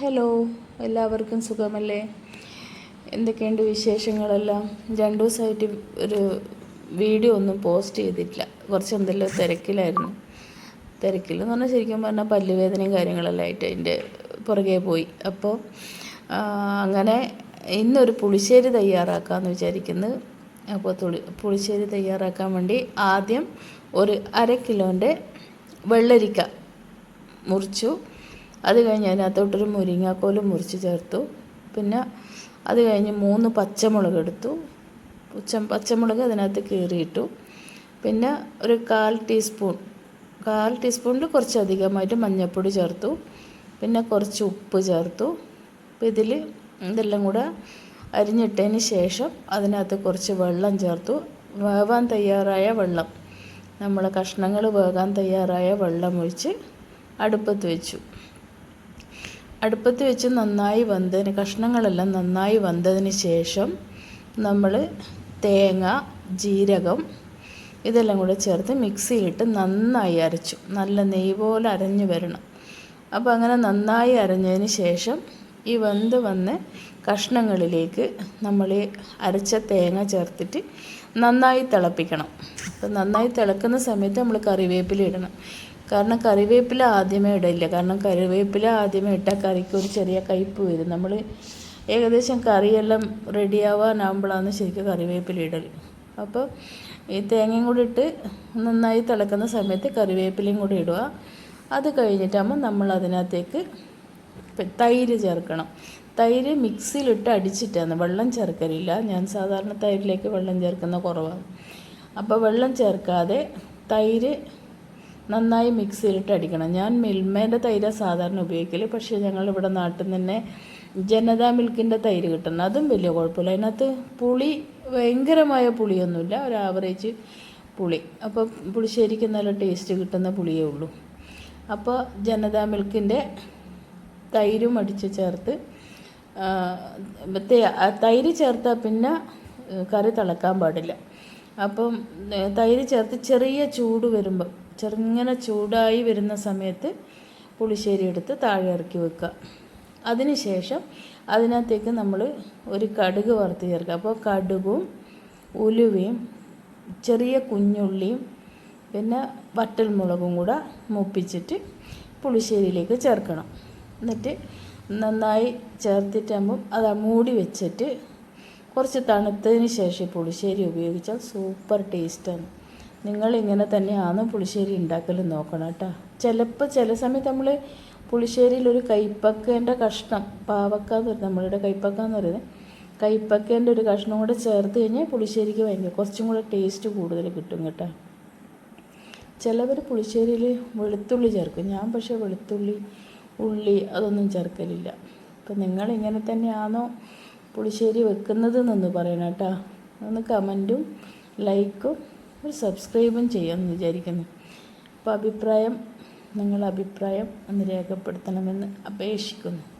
Hello എല്ലാവർക്കും സുഖമല്ലേ? എന്തൊക്കെയുണ്ട് വിശേഷങ്ങളെല്ലാം? രണ്ടു ദിവസമായിട്ട് ഒരു വീഡിയോ ഒന്നും പോസ്റ്റ് ചെയ്തിട്ടില്ല. കുറച്ച് എന്തെല്ലാം തിരക്കിലായിരുന്നു. തിരക്കിൽ എന്ന് പറഞ്ഞാൽ ശരിക്കും പറഞ്ഞാൽ പല്ലുവേദനയും കാര്യങ്ങളെല്ലാം ആയിട്ട് അതിന്റെ പുറകെ പോയി. അപ്പോൾ അങ്ങനെ ഇന്നൊരു പുളിശ്ശേരി തയ്യാറാക്കാമെന്ന് വിചാരിക്കുന്നു. അപ്പോൾ തുളി പുളിശ്ശേരി തയ്യാറാക്കാൻ വേണ്ടി ആദ്യം ഒരു അര കിലോന്റെ വെള്ളരിക്ക മുറിച്ചു. അത് കഴിഞ്ഞ് അതിനകത്തോട്ടൊരു മുരിങ്ങാക്കോലും മുറിച്ച് ചേർത്തു. പിന്നെ അത് കഴിഞ്ഞ് മൂന്ന് പച്ചമുളക് എടുത്തു. പച്ച പച്ചമുളക് അതിനകത്ത് കീറിയിട്ടു. പിന്നെ ഒരു കാൽ ടീസ്പൂൺ കാൽ ടീസ്പൂണിൽ കുറച്ച് അധികമായിട്ട് മഞ്ഞൾപ്പൊടി ചേർത്തു. പിന്നെ കുറച്ച് ഉപ്പ് ചേർത്തു. അപ്പോൾ ഇതിൽ ഇതെല്ലാം കൂടെ അരിഞ്ഞിട്ടതിന് ശേഷം അതിനകത്ത് കുറച്ച് വെള്ളം ചേർത്തു. വേവാൻ തയ്യാറായ വെള്ളം നമ്മളെ കഷ്ണങ്ങൾ വേകാൻ തയ്യാറായ വെള്ളം ഒഴിച്ച് അടുപ്പത്ത് വെച്ചു. അടുപ്പത്ത് വെച്ച് നന്നായി വന്നതിന് കഷ്ണങ്ങളെല്ലാം നന്നായി വന്നതിന് ശേഷം നമ്മൾ തേങ്ങ ജീരകം ഇതെല്ലാം കൂടെ ചേർത്ത് മിക്സിയിലിട്ട് നന്നായി അരച്ചു. നല്ല നെയ്യ് പോലെ അരഞ്ഞു വരണം. അപ്പോൾ അങ്ങനെ നന്നായി അരഞ്ഞതിന് ശേഷം ഈ വെന്ത് വന്ന് കഷ്ണങ്ങളിലേക്ക് നമ്മൾ അരച്ച തേങ്ങ ചേർത്തിട്ട് നന്നായി തിളപ്പിക്കണം. അപ്പോൾ നന്നായി തിളക്കുന്ന സമയത്ത് നമ്മൾ കറിവേപ്പില ഇടണം. കാരണം കറിവേപ്പില ആദ്യമേ ഇടില്ല കാരണം കറിവേപ്പില ആദ്യമേ ഇട്ടാൽ കറിക്ക് ഒരു ചെറിയ കയ്പ്പ് വരും. നമ്മൾ ഏകദേശം കറിയെല്ലാം റെഡിയാവാനാകുമ്പോഴാണ് ശരിക്കും കറിവേപ്പില ഇടൽ. അപ്പോൾ ഈ തേങ്ങയും കൂടി ഇട്ട് നന്നായി തിളക്കുന്ന സമയത്ത് കറിവേപ്പിലയും കൂടി ഇടുക. അത് കഴിഞ്ഞിട്ടാകുമ്പോൾ നമ്മൾ അതിനകത്തേക്ക് തൈര് ചേർക്കണം. തൈര് മിക്സിയിലിട്ട് അടിച്ചിട്ടാണ്. വെള്ളം ചേർക്കലില്ല. ഞാൻ സാധാരണ തൈരിലേക്ക് വെള്ളം ചേർക്കുന്ന കുറവാണ്. അപ്പോൾ വെള്ളം ചേർക്കാതെ തൈര് നന്നായി മിക്സിയിലിട്ട് അടിക്കണം. ഞാൻ മിൽമേന്റെ തൈര സാധാരണ ഉപയോഗിക്കൽ. പക്ഷേ ഞങ്ങളിവിടെ നാട്ടിൽ നിന്ന് ജനതാ മിൽക്കിന്റെ തൈര് കിട്ടുന്നത് അതും വലിയ കുഴപ്പമില്ല. അതിനകത്ത് പുളി ഭയങ്കരമായ പുളിയൊന്നുമില്ല. ഒരു ആവറേജ് പുളി. അപ്പോൾ പുളിശ്ശേരിക്ക് നല്ല ടേസ്റ്റ് കിട്ടുന്ന പുളിയേ ഉള്ളൂ. അപ്പോൾ ജനതാ മിൽക്കിന്റെ തൈരും അടിച്ച് ചേർത്ത് തൈര് ചേർത്താൽ പിന്നെ കറി തിളക്കാൻ പാടില്ല. അപ്പം തൈര് ചേർത്ത് ചെറിയ ചൂട് വരുമ്പോൾ ചെറുങ്ങനെ ചൂടായി വരുന്ന സമയത്ത് പുളിശ്ശേരി എടുത്ത് താഴെ ഇറക്കി വെക്കുക. അതിനുശേഷം അതിനകത്തേക്ക് നമ്മൾ ഒരു കടുക് വറുത്ത് ചേർക്കുക. അപ്പോൾ കടുകും ഉലുവയും ചെറിയ കുഞ്ഞുള്ളിയും പിന്നെ വറ്റൽമുളകും കൂടെ മുപ്പിച്ചിട്ട് പുളിശ്ശേരിയിലേക്ക് ചേർക്കണം. എന്നിട്ട് നന്നായി ചേർത്തിട്ടാകുമ്പം അത് മൂടി വെച്ചിട്ട് കുറച്ച് തണുത്തതിന് ശേഷം പുളിശ്ശേരി ഉപയോഗിച്ചാൽ സൂപ്പർ ടേസ്റ്റാണ്. നിങ്ങൾ ഇങ്ങനെ തന്നെയാണ് പുളിശ്ശേരി ഉണ്ടാക്കൽ നോക്കണം കേട്ടോ. ചിലപ്പോൾ ചില സമയത്ത് നമ്മൾ പുളിശ്ശേരിയിൽ ഒരു കൈപ്പക്കേന്റെ കഷ്ണം പാവക്ക എന്ന് പറയുന്നത് നമ്മളുടെ കൈപ്പക്ക എന്ന് പറയുന്നത് കൈപ്പക്കേന്റെ ഒരു കഷ്ണം കൂടെ ചേർത്ത് കഴിഞ്ഞാൽ പുളിശ്ശേരിക്ക് ഭയങ്കര കുറച്ചും കൂടെ ടേസ്റ്റ് കൂടുതൽ കിട്ടും കേട്ടോ. ചിലവർ പുളിശ്ശേരിയിൽ വെളുത്തുള്ളി ചേർക്കും. ഞാൻ പക്ഷേ വെളുത്തുള്ളി ഉള്ളി അതൊന്നും ചേർക്കലില്ല. അപ്പം നിങ്ങൾ ഇങ്ങനെ തന്നെയാണോ പുളിശ്ശേരി വെക്കുന്നത് എന്നൊന്ന് പറയണം കേട്ടോ. ഒന്ന് കമന്റും ലൈക്കും ഒരു സബ്സ്ക്രൈബും ചെയ്യാമെന്ന് വിചാരിക്കുന്നു. അപ്പോൾ അഭിപ്രായം നിങ്ങളുടെ അഭിപ്രായം ഒന്ന് രേഖപ്പെടുത്തണമെന്ന് അപേക്ഷിക്കുന്നു.